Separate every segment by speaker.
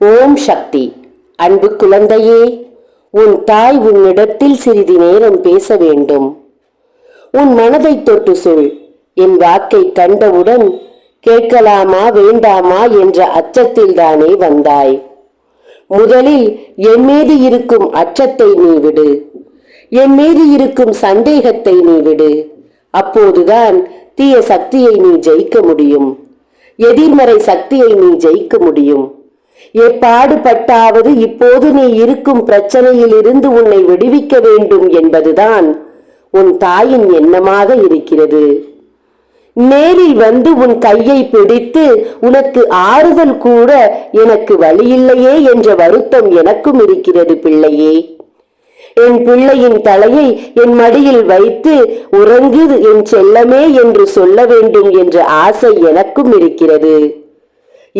Speaker 1: ஓம் சக்தி. அன்பு குழந்தையே உன் தாய் உன்னிடத்தில் சிறிது நேரம் பேச வேண்டும். உன் மனதை தொட்டு சொல். என் வாக்கை கண்டவுடன் கேட்கலாமா வேண்டாமா என்ற அச்சத்தில் தானே வந்தாய். முதலில் என் மீது இருக்கும் அச்சத்தை நீ விடு. என் மீது இருக்கும் சந்தேகத்தை நீ விடு. அப்போதுதான் தீய சக்தியை நீ ஜெயிக்க முடியும். எதிர்மறை சக்தியை நீ ஜெயிக்க முடியும். எப்பாடுபட்டாவது இப்போது நீ இருக்கும் பிரச்சனையிலிருந்து உன்னை விடுவிக்க வேண்டும் என்பதுதான் உன் தாயின் எண்ணமாக இருக்கிறது. நேரில் வந்து உன் கையை பிடித்து உனக்கு ஆறுதல் கூட எனக்கு வழியில்லையே என்ற வருத்தம் எனக்கும் இருக்கிறது பிள்ளையே. என் பிள்ளையின் தலையை என் மடியில் வைத்து உறங்கு என் செல்லமே என்று சொல்ல வேண்டும் என்ற ஆசை எனக்கும் இருக்கிறது.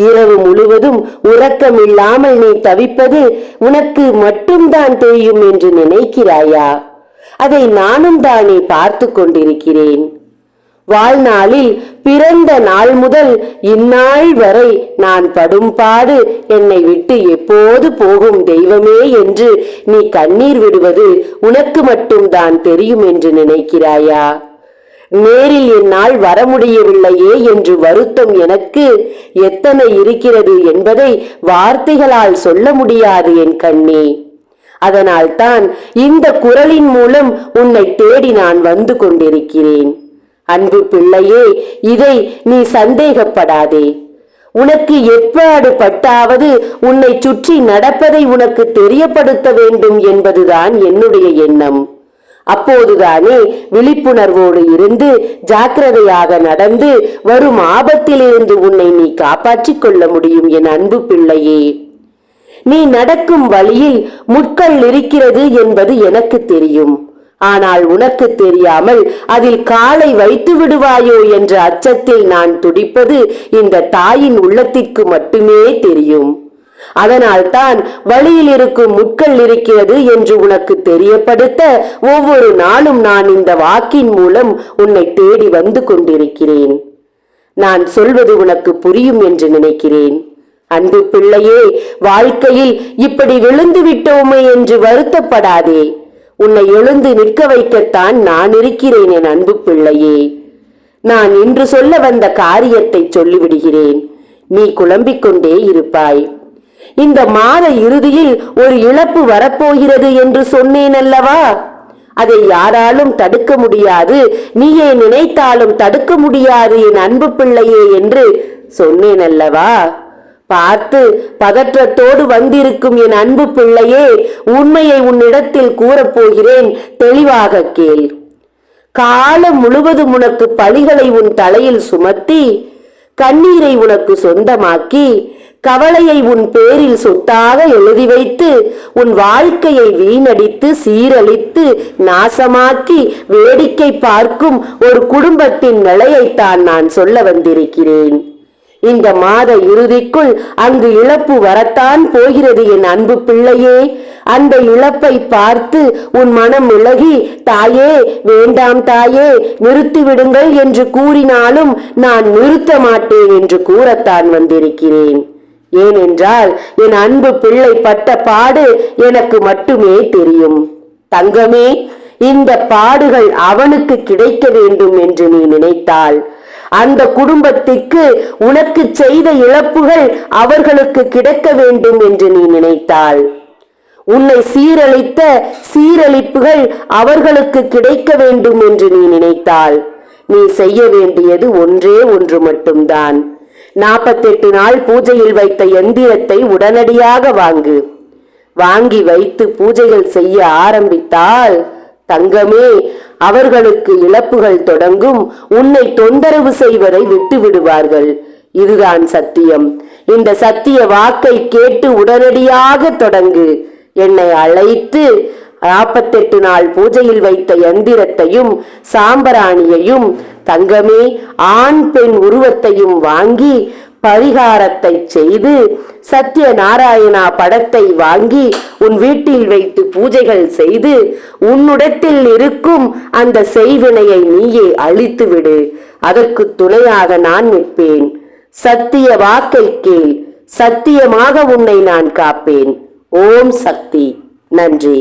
Speaker 1: இரவு முழுவதும் உறக்கமில்லாமல் நீ தவிப்பது உனக்கு மட்டும்தான் தெரியும் என்று நினைக்கிறாயா? அதை நானும் தானே பார்த்து கொண்டிருக்கிறேன். வாழ்நாளில் பிறந்த நாள் முதல் இந்நாள் வரை நான் படும் பாடு என்னை விட்டு எப்போது போகும் தெய்வமே என்று நீ கண்ணீர் விடுவது உனக்கு மட்டும்தான் தெரியும் என்று நினைக்கிறாயா? நேரில் என்னால் வர முடியவில்லையே என்று வருத்தம் எனக்கு. எத்தனை இருக்கிறது என்பதை வார்த்தைகளால் சொல்ல முடியாது என் கண்ணே. அதனால்தான் இந்த குரலின் மூலம் உன்னை தேடி நான் வந்து கொண்டிருக்கிறேன். அன்பு பிள்ளையே இதை நீ சந்தேகப்படாதே. உனக்கு எப்பாடு பட்டாவது உன்னை சுற்றி நடப்பதை உனக்கு தெரியப்படுத்த வேண்டும் என்பதுதான் என்னுடைய எண்ணம். அப்போதுதானே விழிப்புணர்வோடு இருந்து ஜாக்கிரதையாக நடந்து வரும் ஆபத்திலிருந்து உன்னை நீ காப்பாற்றிக் கொள்ள முடியும் என் அன்பு பிள்ளையே. நீ நடக்கும் வழியில் முட்கள் இருக்கிறது என்பது எனக்கு தெரியும். ஆனால் உனக்கு தெரியாமல் அதில் காலை வைத்து விடுவாயோ என்ற அச்சத்தில் நான் துடிப்பது இந்த தாயின் உள்ளத்திற்கு மட்டுமே தெரியும். அதனால்தான் வழியில் இருக்கும் முட்கள் இருக்கிறது என்று உனக்கு தெரியப்படுத்த ஒவ்வொரு நாளும் நான் இந்த வாக்கின் மூலம் உன்னை தேடி வந்து கொண்டிருக்கிறேன். நான் சொல்வது உனக்கு புரியும் என்று நினைக்கிறேன். அன்பு பிள்ளையே வாழ்க்கையில் இப்படி விழுந்து விட்டோமே என்று வருத்தப்படாதே. உன்னை எழுந்து நிற்க வைக்கத்தான் நான் இருக்கிறேன் என் அன்பு பிள்ளையே. நான் இன்று சொல்ல வந்த காரியத்தை சொல்லிவிடுகிறேன். நீ குழம்பிக் கொண்டே இருப்பாய். இந்த மாத இறுதியில் ஒரு இழப்பு வரப்போகிறது என்று சொன்னேன் அல்லவா? அதை யாராலும் தடுக்க முடியாது. நீயே நினைத்தாலும் தடுக்க முடியாது என் அன்பு பிள்ளையே என்று சொன்னேன் அல்லவா? பார்த்து பதற்றத்தோடு வந்திருக்கும் என் அன்பு பிள்ளையே உண்மையை உன்னிடத்தில் கூறப்போகிறேன். தெளிவாக கேள். காலம் முழுவதும் உனக்கு பழிகளை உன் தலையில் சுமத்தி கண்ணீரை உனக்கு சொந்தமாக்கி கவலையை உன் பேரில் சொத்தாக எழுதி வைத்து உன் வாழ்க்கையை வீணடித்து சீரழித்து நாசமாக்கி வேடிக்கை பார்க்கும் ஒரு குடும்பத்தின் நிலையைத்தான் நான் சொல்ல வந்திருக்கிறேன். இந்த மாத இறுதிக்குள் அங்கு இழப்பு வரத்தான் போகிறது என் அன்பு பிள்ளையே. அந்த இழப்பை பார்த்து உன் மனம் இழகி தாயே வேண்டாம் தாயே நிறுத்திவிடுங்கள் என்று கூறினாலும் நான் நிறுத்த மாட்டேன் என்று கூறத்தான் வந்திருக்கிறேன். ஏனென்றால் என் அன்பு பிள்ளை பட்ட பாடு எனக்கு மட்டுமே தெரியும். தங்கமே இந்த பாடுகள் அவனுக்கு கிடைக்க வேண்டும் என்று நீ நினைத்தால். அந்த குடும்பத்திற்கு உனக்கு செய்த இழப்புகள் அவர்களுக்கு கிடைக்க வேண்டும் என்று நீ நினைத்தால். உன்னை சீரழித்த சீரழிப்புகள் அவர்களுக்கு கிடைக்க வேண்டும் என்று நீ நினைத்தால். நீ செய்ய வேண்டியது ஒன்றே ஒன்று மட்டும்தான். நாற்பத்தெட்டு நாள் பூஜையில் வைத்த எந்திரத்தை உடனடியாக வாங்கு. வாங்கி வைத்து பூஜைகள் செய்ய ஆரம்பித்தால் தங்கமே அவர்களுக்கு இழப்புகள் தொடங்கும். உன்னை தொந்தரவு செய்வதை விட்டு விடுவார்கள் இதுதான் சத்தியம். இந்த சத்திய வாக்கை கேட்டு உடனடியாக தொடங்கு. என்னை அழைத்து நாற்பத்தெட்டு நாள் பூஜையில் வைத்த எந்திரத்தையும் சாம்பராணியையும் தங்கமே ஆண் பெண் உருவத்தையும் வாங்கி பரிகாரத்தை செய்து சத்ய நாராயணா படத்தை வாங்கி உன் வீட்டில் வைத்து பூஜைகள் செய்து உன்னிடத்தில் இருக்கும் அந்த செய்வினையை நீயே அழித்து விடு அதற்கு துணையாக நான் நிற்பேன். சத்திய வாக்கை கேள். சத்தியமாக உன்னை நான் காப்பேன். ஓம் சக்தி. நன்றி.